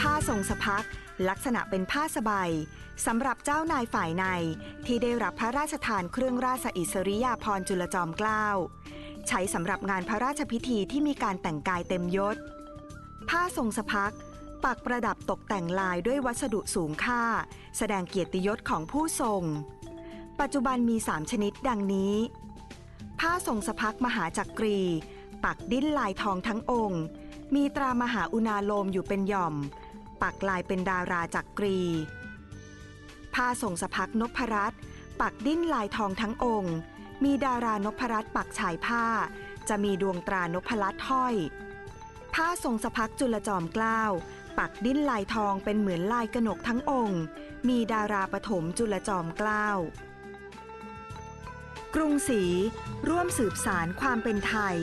ผ้าทรงสะพัก ลักษณะเป็นผ้าสบายสำหรับเจ้านายฝ่ายในที่ได้รับพระราชทานเครื่องราชอิสริยาภรณ์จุลจอมเกล้าใช้สำหรับงานพระราชพิธีที่มีการแต่งกายเต็มยศ ผ้าทรงสะพัก ปักประดับตกแต่งลายด้วยวัสดุสูงค่า แสดงเกียรติยศของผู้ทรง ปัจจุบันมี 3 ชนิดดังนี้ ผ้าทรงสะพักมหาจักรี ปักดิ้นลายทองทั้งองค์ มีตรามหาอุณาโลมอยู่เป็นหย่อม ปักลายเป็นดาราจักรี ผ้าทรงสะพักนพรัตปักดิ้นลายทองทั้งองค์ มีดารานพรัตปักชายผ้า จะมีดวงตรานพลัตห้อย ผ้าทรงสะพักจุลจอมเกล้าปักดิ้นลายทองเป็นเหมือนลายกนกทั้งองค์ มีดาราปฐมจุลจอมเกล้ากรุงศรีร่วมสืบสารความเป็นไทย